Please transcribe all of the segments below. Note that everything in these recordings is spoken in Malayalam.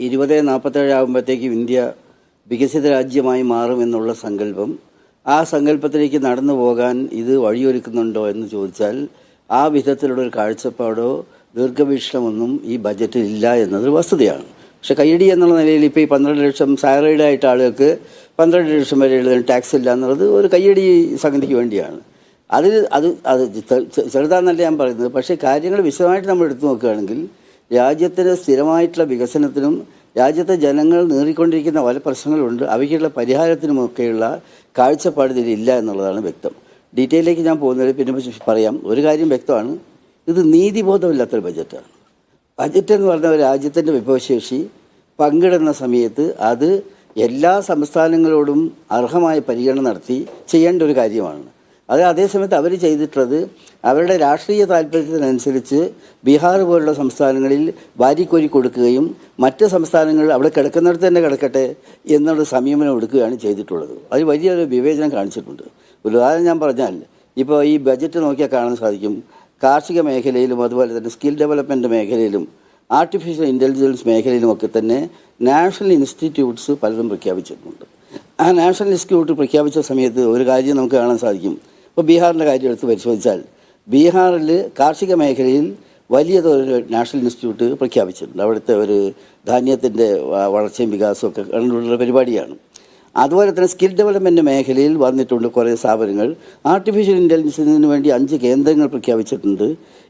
ഇരുപത് നാൽപ്പത്തേഴ് ആകുമ്പോഴത്തേക്കും ഇന്ത്യ വികസിത രാജ്യമായി മാറുമെന്നുള്ള സങ്കല്പം. ആ സങ്കല്പത്തിലേക്ക് നടന്നു പോകാൻ ഇത് വഴിയൊരുക്കുന്നുണ്ടോ എന്ന് ചോദിച്ചാൽ ആ വിധത്തിലുള്ള ഒരു കാഴ്ചപ്പാടോ ദീർഘവീക്ഷണമൊന്നും ഈ ബജറ്റിൽ ഇല്ല എന്നതൊരു വസ്തുതയാണ്. പക്ഷേ കൈയടി എന്നുള്ള നിലയിൽ ഇപ്പോൾ ഈ പന്ത്രണ്ട് ലക്ഷം സാലറീഡ് ആയിട്ട് ആളുകൾക്ക് പന്ത്രണ്ട് ലക്ഷം വരെ എഴുതുന്ന ടാക്സ് ഇല്ല എന്നുള്ളത് ഒരു കൈയടി സംഗതിക്ക് വേണ്ടിയാണ്. അതിൽ അത് അത് ചെറുതാന്നല്ല ഞാൻ പറയുന്നത്. പക്ഷേ കാര്യങ്ങൾ വിശദമായിട്ട് നമ്മൾ എടുത്തു നോക്കുകയാണെങ്കിൽ രാജ്യത്തിന് സ്ഥിരമായിട്ടുള്ള വികസനത്തിനും രാജ്യത്തെ ജനങ്ങൾ നേറിക്കൊണ്ടിരിക്കുന്ന പല പ്രശ്നങ്ങളുണ്ട്. അവയ്ക്കുള്ള പരിഹാരത്തിനുമൊക്കെയുള്ള കാഴ്ചപ്പാട് ഇതിലില്ല എന്നുള്ളതാണ് വ്യക്തം. ഡീറ്റെയിലേക്ക് ഞാൻ പോകുന്നത് പിന്നെ പറയാം. ഒരു കാര്യം വ്യക്തമാണ്. ഇത് നീതിബോധമില്ലാത്തൊരു ബജറ്റാണ്. ബജറ്റ് എന്ന് പറഞ്ഞ രാജ്യത്തിന്റെ വിഭവശേഷി പങ്കിടുന്ന സമയത്ത് അത് എല്ലാ സംസ്ഥാനങ്ങളോടും അർഹമായ പരിഗണന നടത്തി ചെയ്യേണ്ട ഒരു കാര്യമാണ്. അത് അതേസമയത്ത് അവർ ചെയ്തിട്ടുള്ളത് അവരുടെ രാഷ്ട്രീയ താല്പര്യത്തിനനുസരിച്ച് ബീഹാർ പോലുള്ള സംസ്ഥാനങ്ങളിൽ വാരിക്കോരി കൊടുക്കുകയും മറ്റ് സംസ്ഥാനങ്ങൾ അവിടെ കിടക്കുന്നിടത്ത് തന്നെ കിടക്കട്ടെ എന്നുള്ള സമീപനം എടുക്കുകയാണ് ചെയ്തിട്ടുള്ളത്. അത് വലിയൊരു വിവേചനം കാണിച്ചിട്ടുണ്ട്. ഒരു ഉദാഹരണം ഞാൻ പറഞ്ഞാൽ ഇപ്പോൾ ഈ ബജറ്റ് നോക്കിയാൽ കാണാൻ സാധിക്കും. കാർഷിക മേഖലയിലും അതുപോലെ തന്നെ സ്കിൽ ഡെവലപ്മെന്റ് മേഖലയിലും ആർട്ടിഫിഷ്യൽ ഇന്റലിജൻസ് മേഖലയിലുമൊക്കെ തന്നെ നാഷണൽ ഇൻസ്റ്റിറ്റ്യൂട്ട്സ് പലതും പ്രഖ്യാപിച്ചിട്ടുണ്ട്. ആ നാഷണൽ ഇൻസ്റ്റിറ്റ്യൂട്ട് പ്രഖ്യാപിച്ച സമയത്ത് ഒരു കാര്യം നമുക്ക് കാണാൻ സാധിക്കും. ഇപ്പോൾ ബീഹാറിന്റെ കാര്യം എടുത്ത് പരിശോധിച്ചാൽ ബീഹാറിൽ കാർഷിക മേഖലയിൽ വലിയ തോതിൽ നാഷണൽ ഇൻസ്റ്റിറ്റ്യൂട്ട് പ്രഖ്യാപിച്ചിട്ടുണ്ട്. അവിടുത്തെ ഒരു ധാന്യത്തിന്റെ വളർച്ചയും വികാസവും ഒക്കെ കണ്ടുള്ള പരിപാടിയാണ്. അതുപോലെ തന്നെ സ്കിൽ ഡെവലപ്മെന്റ് മേഖലയിൽ വന്നിട്ടുണ്ട് കുറേ സ്ഥാപനങ്ങൾ. ആർട്ടിഫിഷ്യൽ ഇന്റലിജൻസിന് വേണ്ടി അഞ്ച് കേന്ദ്രങ്ങൾ പ്രഖ്യാപിച്ചിട്ടുണ്ട്.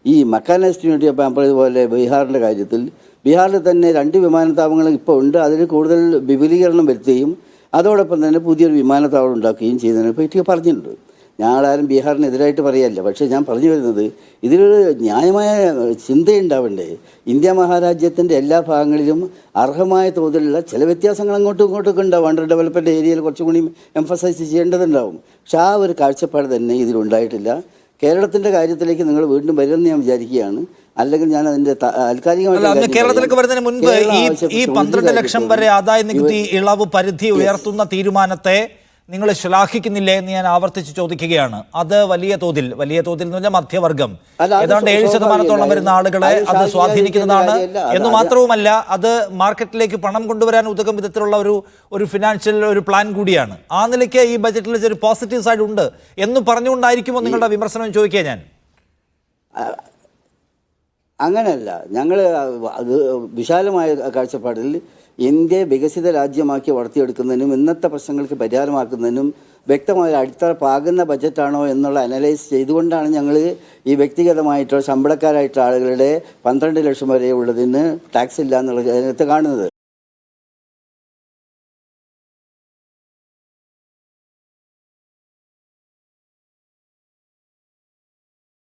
ഈ മെക്കാനൈസ്ഡ് യൂണിറ്റി ഓഫ് ഞാൻ പോലെ ബീഹാറിന്റെ കാര്യത്തിൽ ബീഹാറിൽ തന്നെ രണ്ട് വിമാനത്താവളങ്ങൾ ഇപ്പോൾ ഉണ്ട്. അതിൽ കൂടുതൽ വിപുലീകരണം വരുത്തുകയും അതോടൊപ്പം തന്നെ പുതിയൊരു വിമാനത്താവളം ഉണ്ടാക്കുകയും ചെയ്യുന്നതിനെ പറ്റി പറഞ്ഞിട്ടുണ്ട്. ഞങ്ങളാരും ബീഹാറിനെതിരായിട്ട് പറയല്ല. പക്ഷേ ഞാൻ പറഞ്ഞു വരുന്നത് ഇതിലൊരു ന്യായമായ ചിന്തയുണ്ടാവണ്ടേ? ഇന്ത്യ മഹാരാജ്യത്തിന്റെ എല്ലാ ഭാഗങ്ങളിലും അർഹമായ തോതിലുള്ള ചില വ്യത്യാസങ്ങൾ അങ്ങോട്ടും ഇങ്ങോട്ടും ഒക്കെ ഉണ്ടാവും. അണ്ടർ ഡെവലപ്മെന്റ് ഏരിയയിൽ കുറച്ചും കൂടി എംഫസൈസ് ചെയ്യേണ്ടതുണ്ടാവും. പക്ഷെ ആ ഒരു കാഴ്ചപ്പാട് തന്നെ ഇതിലുണ്ടായിട്ടില്ല. കേരളത്തിന്റെ കാര്യത്തിലേക്ക് നിങ്ങൾ വീണ്ടും വരുമെന്ന് ഞാൻ വിചാരിക്കുകയാണ്. അല്ലെങ്കിൽ ഞാൻ അതിന്റെ ത- അല്ല താൽക്കാലികമായിട്ടുള്ള അന്ന് കാര്യം കേരളത്തിലേക്ക്. വരുന്നതിന് മുൻപ് ഈ പന്ത്രണ്ട് ലക്ഷം വരെ ആദായ നികുതി ഇളവ് പരിധി ഉയർത്തുന്ന തീരുമാനത്തെ നിങ്ങൾ ശ്ലാഘിക്കുന്നില്ലേ എന്ന് ഞാൻ ആവർത്തിച്ച് ചോദിക്കുകയാണ്. അത് വലിയ തോതിൽ വലിയ തോതിൽ എന്ന് പറഞ്ഞാൽ മധ്യവർഗം. ഏതാണ്ട് ഏഴ്. ശതമാനത്തോളം വരുന്ന ആളുകളെ അത് സ്വാധീനിക്കുന്നതാണ് എന്ന് മാത്രവുമല്ല അത് മാർക്കറ്റിലേക്ക് പണം കൊണ്ടുവരാൻ ഉതകും വിധത്തിലുള്ള ഒരു ഒരു ഫിനാൻഷ്യൽ ഒരു പ്ലാൻ കൂടിയാണ്. ആ നിലയ്ക്ക് ഈ ബജറ്റിൽ ഒരു പോസിറ്റീവ് സൈഡ് ഉണ്ട് എന്ന് പറഞ്ഞുകൊണ്ടായിരിക്കുമോ നിങ്ങളുടെ വിമർശനം ചോദിക്കുക ഞാൻ? അങ്ങനെയല്ല. ഞങ്ങൾ അത് വിശാലമായ കാഴ്ചപ്പാടിൽ ഇന്ത്യയെ വികസിത രാജ്യമാക്കി വളർത്തിയെടുക്കുന്നതിനും ഇന്നത്തെ പ്രശ്നങ്ങൾക്ക് പരിഹാരമാക്കുന്നതിനും വ്യക്തമായ അടിത്തറ പാകുന്ന ബജറ്റാണോ എന്നുള്ള അനലൈസ് ചെയ്തുകൊണ്ടാണ് ഞങ്ങൾ ഈ വ്യക്തിഗതമായിട്ടുള്ള ശമ്പളക്കാരായിട്ടുള്ള ആളുകളുടെ പന്ത്രണ്ട് ലക്ഷം വരെ ഉള്ളതിന് ടാക്സ് ഇല്ല എന്നുള്ള കാണുന്നത്.